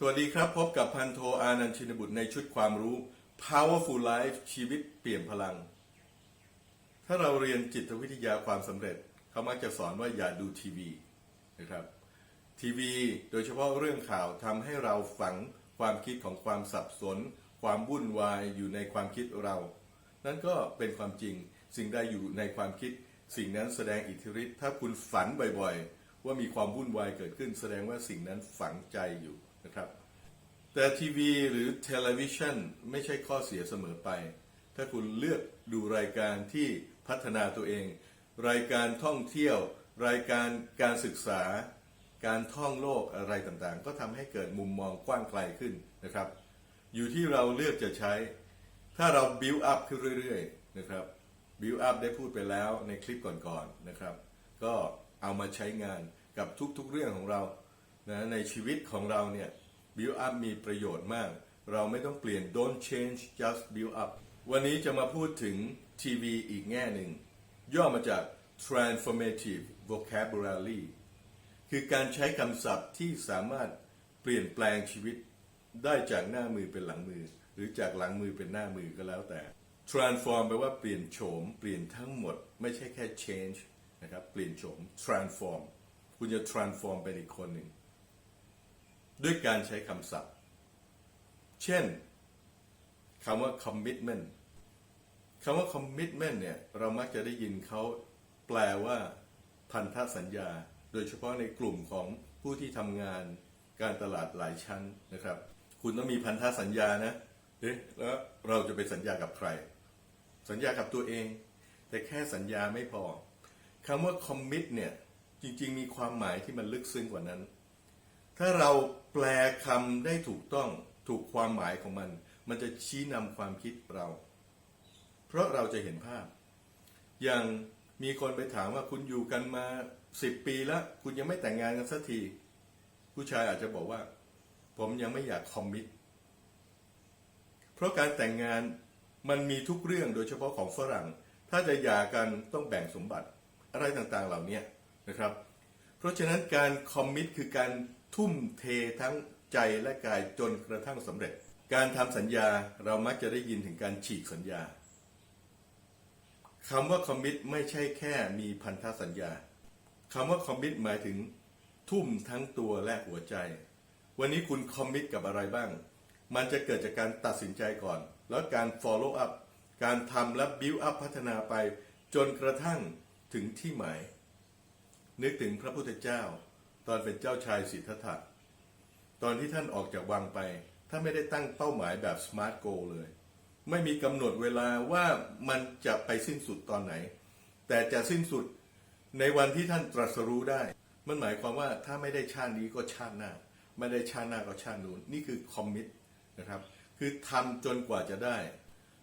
สวัสดีครับพบกับพันโทอานันต์ชินบุตรในชุดความรู้ Powerful Life ชีวิตเปลี่ยนพลัง ถ้าเราเรียนจิตวิทยาความสำเร็จ เขามักจะสอนว่าอย่าดูทีวีนะครับทีวีโดยเฉพาะเรื่องข่าวทำให้เราฝังความคิดของความสับสน ความวุ่นวายอยู่ในความคิดเรา นั่นก็เป็นความจริงสิ่งใดอยู่ในความคิด สิ่งนั้นแสดงอิทธิฤทธิ์ถ้าคุณฝันบ่อยๆ ว่ามีความวุ่นวายเกิดขึ้น แสดงว่าสิ่งนั้นฝังใจอยู่ นะครับ แต่ทีวีหรือเทเลวิชันไม่ใช่ข้อเสียเสมอไป ถ้าคุณเลือกดูรายการที่พัฒนาตัวเอง รายการท่องเที่ยว รายการการศึกษา การท่องโลกอะไรต่างๆ ก็ทำให้เกิดมุมมองกว้างไกลขึ้นนะครับ อยู่ที่เราเลือกจะใช้ ถ้าเรา build up ขึ้นเรื่อยๆนะครับ build up ได้พูดไปแล้วในคลิปก่อนๆนะครับ ก็เอามาใช้งานกับทุกๆเรื่องของเรา นะในชีวิตของเราเนี่ย build up มีประโยชน์มาก เราไม่ต้องเปลี่ยน don't change just build up วันนี้จะมาพูดถึงทีวีอีกแง่หนึ่ง ย่อมาจาก transformative vocabulary คือการใช้คำศัพท์ที่สามารถเปลี่ยนแปลงชีวิตได้จากหน้ามือเป็นหลังมือ หรือจากหลังมือเป็นหน้ามือก็แล้วแต่ transform แปลว่าเปลี่ยนโฉม เปลี่ยนทั้งหมด ไม่ใช่แค่ change นะครับ เปลี่ยนโฉม transform คุณจะ transform เป็นอีกคนหนึ่ง ด้วยการใช้คำศัพท์ เช่นคำว่า commitment คำว่า commitment เนี่ย เรามักจะได้ยินเขาแปลว่าพันธสัญญา โดยเฉพาะในกลุ่มของผู้ที่ทำงานการตลาดหลายชั้นนะครับ คุณต้องมีพันธสัญญานะเอ๊ะแล้วเราจะไปสัญญากับใคร สัญญากับตัวเอง แต่แค่สัญญาไม่พอคำว่า commit เนี่ย จริง ๆ มีความหมายที่มันลึกซึ้งกว่านั้น ถ้าเราแปลคำได้ถูกต้องถูกความหมายของมัน มันจะชี้นำความคิดเรา เพราะเราจะเห็นภาพ อย่างมีคนไปถามว่าคุณอยู่กันมาสิบปีแล้ว คุณยังไม่แต่งงานกันสักที ผู้ชายอาจจะบอกว่า ผมยังไม่อยากคอมมิตเพราะการแต่งงานมันมีทุกเรื่องโดยเฉพาะของฝรั่ง ถ้าจะหย่ากันต้องแบ่งสมบัติอะไรต่างๆเหล่านี้นะครับ เพราะฉะนั้นการคอมมิตคือการ ทุ่มเททั้งใจและกายจนกระทั่งสำเร็จ การทำสัญญาเรามักจะได้ยินถึงการฉีกสัญญาคำว่าคอมมิตไม่ใช่แค่มีพันธสัญญาคำว่าคอมมิตหมายถึงทุ่มทั้งตัวและหัวใจ วันนี้คุณคอมมิตกับอะไรบ้าง มันจะเกิดจากการตัดสินใจก่อน แล้วการ follow up การทำและ build up พัฒนาไป จนกระทั่งถึงที่หมาย นึกถึงพระพุทธเจ้า ตอนเป็นเจ้าชายสิทธัตถะ ตอนที่ท่านออกจากวังไป ท่านไม่ได้ตั้งเป้าหมายแบบ smart goal เลย ไม่มีกำหนดเวลาว่ามันจะไปสิ้นสุดตอนไหน แต่จะสิ้นสุดในวันที่ท่านตรัสรู้ได้ มันหมายความว่าถ้าไม่ได้ชาตินี้ก็ชาติหน้า ไม่ได้ชาติหน้าก็ชาตินู้น นี่คือคอมมิตนะครับ คือทำจนกว่าจะได้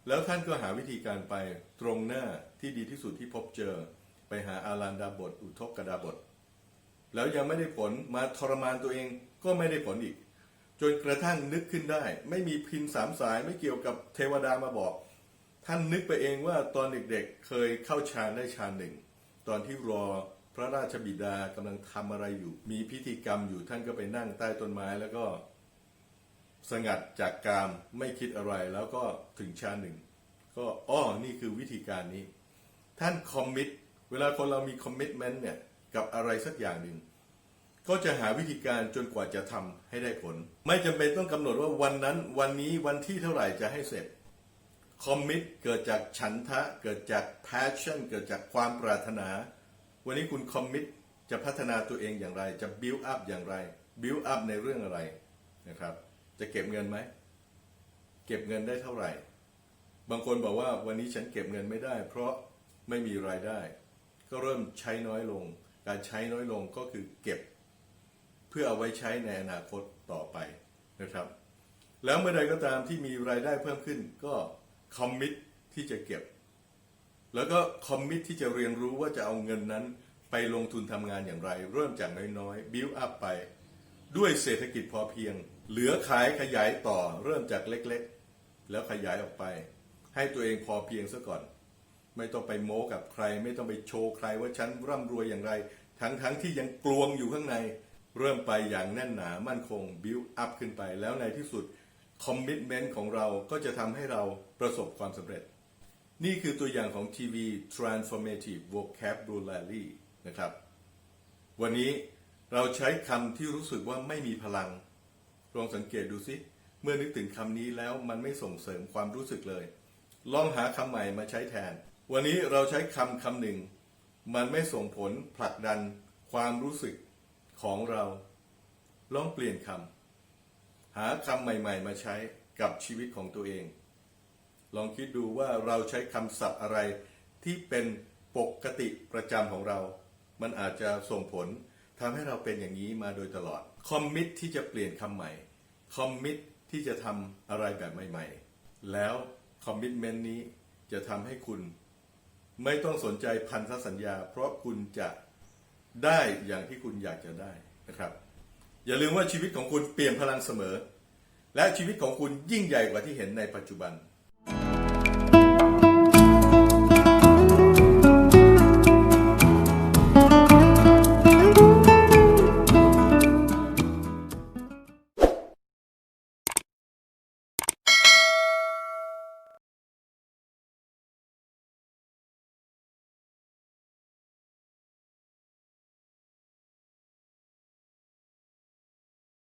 แล้วท่านก็หาวิธีการไปตรงหน้าที่ดีที่สุดที่พบเจอ ไปหาอารันดาบท อุทกกดาบท แล้วยังไม่ได้ผลมาทรมานตัวเองก็ไม่ได้ผลอีก จนกระทั่งนึกขึ้นได้ ไม่มีพินสามสายไม่เกี่ยวกับเทวดามาบอก ท่านนึกไปเองว่าตอนเด็กๆเคยเข้าฌานได้ฌานหนึ่ง ตอนที่รอพระราชบิดากำลังทำอะไรอยู่ มีพิธีกรรมอยู่ท่านก็ไปนั่งใต้ต้นไม้แล้วก็ สงัดจากกามไม่คิดอะไรแล้วก็ถึงฌานหนึ่งก็อ้อนี่คือวิธีการนี้ ท่านคอมมิตเวลาคนเรามีคอมมิตเมนต์เนี่ย กับอะไรสักอย่างหนึ่ง ก็จะหาวิธีการจนกว่าจะทำให้ได้ผล ไม่จำเป็นต้องกำหนดว่าวันนั้น วันนี้วันที่เท่าไหร่จะให้เสร็จคอมมิตเกิดจากฉันทะ เกิดจาก passion เกิดจากความปรารถนา วันนี้คุณคอมมิตจะพัฒนาตัวเองอย่างไร จะ build up อย่างไร build up ในเรื่องอะไรนะครับ จะเก็บเงินไหม เก็บเงินได้เท่าไหร่ บางคนบอกว่าวันนี้ฉันเก็บเงินไม่ได้ เพราะไม่มีรายได้ ก็เริ่มใช้น้อยลง การใช้น้อยลงก็คือเก็บ เพื่อเอาไว้ใช้ในอนาคตต่อไปนะครับ แล้วเมื่อใดก็ตามที่มีรายได้เพิ่มขึ้นก็คอมมิตที่จะเก็บ แล้วก็คอมมิตที่จะเรียนรู้ว่าจะเอาเงินนั้นไปลงทุนทำงานอย่างไร เริ่มจากน้อยๆ build up ไป ด้วยเศรษฐกิจพอเพียง เหลือขายขยายต่อเริ่มจากเล็กๆ แล้วขยายออกไป ให้ตัวเองพอเพียงซะก่อน ไม่ต้องไปโม้กับใคร ไม่ต้องไปโชว์ใครว่าฉันร่ำรวยอย่างไร ทั้งๆทที่ยังกลวงอยู่ข้างใน เริ่มไปอย่างแน่นหนามั่นคง build up ขึ้นไป แล้วในที่สุด commitment ของเราก็จะทำให้เราประสบความสำเร็จ นี่คือตัวอย่างของ TV Transformative Vocabulary นะครับ วันนี้เราใช้คำที่รู้สึกว่าไม่มีพลัง ลองสังเกตดูสิ เมื่อนึกถึงคำนี้แล้วมันไม่ส่งเสริมความรู้สึกเลย ลองหาคำใหม่มาใช้แทน วันนี้เราใช้คำคำหนึ่ง มันไม่ส่งผลผลักดันความรู้สึกของเรา ลองเปลี่ยนคำหาคำใหม่ ๆ มาใช้กับชีวิตของตัวเอง ลองคิดดูว่าเราใช้คำศัพท์อะไรที่เป็นปกติประจำของเรา มันอาจจะส่งผลทำให้เราเป็นอย่างนี้มาโดยตลอด คอมมิตที่จะเปลี่ยนคำใหม่ คอมมิตที่จะทำอะไรแบบใหม่ ๆ แล้วคอมมิตเมนต์นี้จะทำให้คุณ ไม่ต้องสนใจพันธสัญญา เพราะคุณจะได้อย่างที่คุณอยากจะได้นะครับ อย่าลืมว่าชีวิตของคุณเปลี่ยนพลังเสมอ และชีวิตของคุณยิ่งใหญ่กว่าที่เห็นในปัจจุบัน